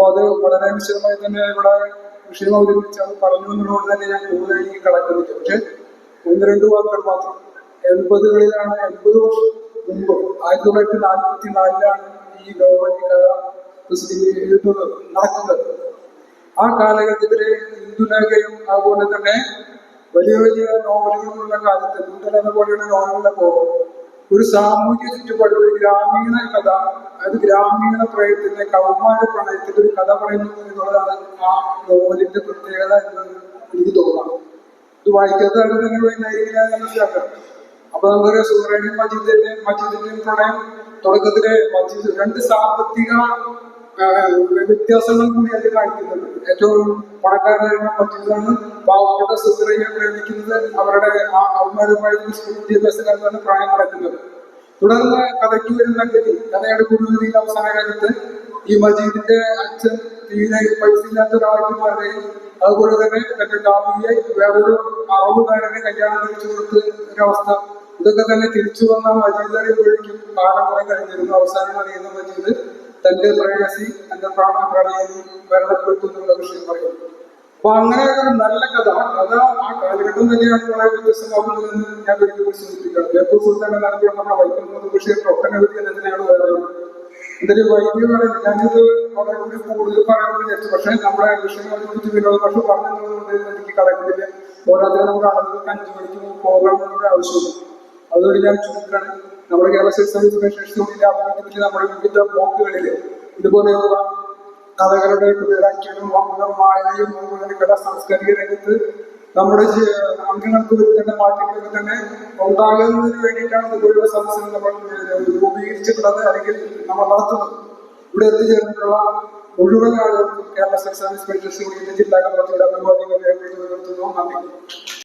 അപ്പോൾ അത് വളരെ വിശദമായി തന്നെ ഇവിടെ വിഷയം അവതരിപ്പിച്ച് അത് പറഞ്ഞു എന്നുള്ളത് തന്നെ ഞാൻ കൂടുതലായി കടക്കുന്നില്ല പക്ഷെ ഒന്ന് രണ്ട് വാക്കുകൾ മാത്രം. എൺപതുകളിലാണ് എൺപത് വർഷം മുമ്പ് ആയിരത്തി തൊള്ളായിരത്തി നാൽപ്പത്തി നാലിലാണ് ഈ ഗവൺമെന്റ് പ്രസിദ്ധീകരിക്കുന്നത് നടക്കുന്നത്. ആ കാലഘട്ടത്തിലെ ഹിന്ദുലേഖയും അതുപോലെ തന്നെ വലിയ വലിയ നോവലുകളുള്ള കാലത്ത് ഹിന്ദുലേഖ പോലെയുള്ള നോവലുകളൊക്കെ ഒരു സാമൂഹ്യ ചുറ്റുപാട് ഒരു ഗ്രാമീണ കഥ. അതായത് ഗ്രാമീണ പ്രയത്തിന്റെ കൗമാര പ്രണയത്തിന്റെ ഒരു കഥ പറയുന്നു എന്നുള്ളതാണ് ആ നോവലിന്റെ പ്രത്യേകത എന്ന് എനിക്ക് തോന്നുന്നു ഇത് വായിക്കാത്തതാണ് നിങ്ങൾ ഞാൻ മനസ്സിലാക്കാം. അപ്പൊ നമുക്കറിയാം സുബ്രഹ്മണ്യം മജീദിന്റെ മജീദിന്റെയും പ്രണയം തുടക്കത്തിലെ മജീദ് രണ്ട് സാമ്പത്തിക വ്യത്യാസങ്ങൾ കൂടി അത് കാണിക്കുന്നുണ്ട്. ഏറ്റവും പണക്കാരനായിരുന്ന മജീദാണ് പാവപ്പെട്ട സുഹറയെ പ്രേമിക്കുന്നത് അവരുടെ ആ അവന്മാരുമായിട്ട് സ്കൂൾ വിദ്യാഭ്യാസക്കാരനാണ് പ്രായം നടക്കുന്നത്. തുടർന്ന് കഥയ്ക്ക് വരുന്ന ഗതി കഥയുടെ കുടുംബത്തിൽ അവസാന കാലത്ത് ഈ മജീദിന്റെ അച്ഛൻ തീരെ പൈസ ഇല്ലാത്ത ഒരാളായിട്ട് മാറുകയും അതുപോലെ തന്നെ തന്റെ ഡാമിയെ വേറൊരു അറവുകാരനെ കല്യാണം കഴിച്ചു കൊടുത്ത് ഒരവസ്ഥ. ഇതൊക്കെ തന്നെ തിരിച്ചു വന്ന മജീദിനെ അറിയുമ്പോഴേക്കും കാലം കുറെ കഴിഞ്ഞിരുന്നു. അവസാനം അറിയുന്ന മജീദ് തന്റെ പ്രേയസി തന്റെ പ്രാണ പ്രണയം മരണപ്പെട്ടു എന്നുള്ള വിഷയം പറയും അപ്പൊ അങ്ങനെ ഒരു നല്ല കഥ കഥ ആ കാലഘട്ടം തന്നെയാണ് വളരെ വ്യത്യസ്തമാകുന്നതെന്ന് ഞാൻ ഒരിക്കലും സൂചിപ്പിക്കണം ബേപ്പൂർ സുൽത്താൻ നടത്തിയ നമ്മുടെ വൈക്കം ബഷീർ ഒട്ടനവധി തന്നെയാണ് വേറെ എന്തൊരു വൈദ്യുതികളെ ഞാനിത് വളരെ കൂടി കൂടുതൽ പറയാനുള്ള വിചാരിച്ചു പക്ഷേ നമ്മുടെ വിഷയങ്ങളെ കുറിച്ച് വിനോദ പറഞ്ഞു പറഞ്ഞതുകൊണ്ട് എനിക്ക് കടക്കുന്നില്ല. പോരാതെ നമുക്ക് ആളുകൾക്ക് അഞ്ചു മണിക്ക് പോകണം എന്നുള്ള ആവശ്യമുണ്ട് അതുകൊണ്ട് ഞാൻ ചുരുക്കാണ് നമ്മുടെ കേരള സർവീസ് യൂണിയന്റെ ആഭിമുഖ്യത്തിൽ നമ്മുടെ വിവിധ ബ്ലോക്കുകളിൽ ഇതുപോലെയുള്ള കഥകളുടെ വാക്കുകളും വായനയും അതുപോലെ കലാ സാംസ്കാരിക രംഗത്ത് നമ്മുടെ അംഗങ്ങൾക്ക് വരുത്തേണ്ട മാറ്റങ്ങളൊക്കെ തന്നെ ഉണ്ടാകുന്നതിന് വേണ്ടിയിട്ടാണ് ഇതുപോലുള്ള സംസ്ഥകൾ നമ്മൾ രൂപീകരിച്ചിട്ടുള്ളത് അല്ലെങ്കിൽ നമ്മൾ നടത്തുന്നത്. ഇവിടെ എത്തിച്ചേർന്നിട്ടുള്ള മുഴുവൻ ആളുകൾക്കും കേരള സർവീസ് യൂണിയന്റെ ജില്ലാ കമ്മിറ്റിയുടെ അഭിവാദികളെ നിർത്തുന്നു നന്ദി.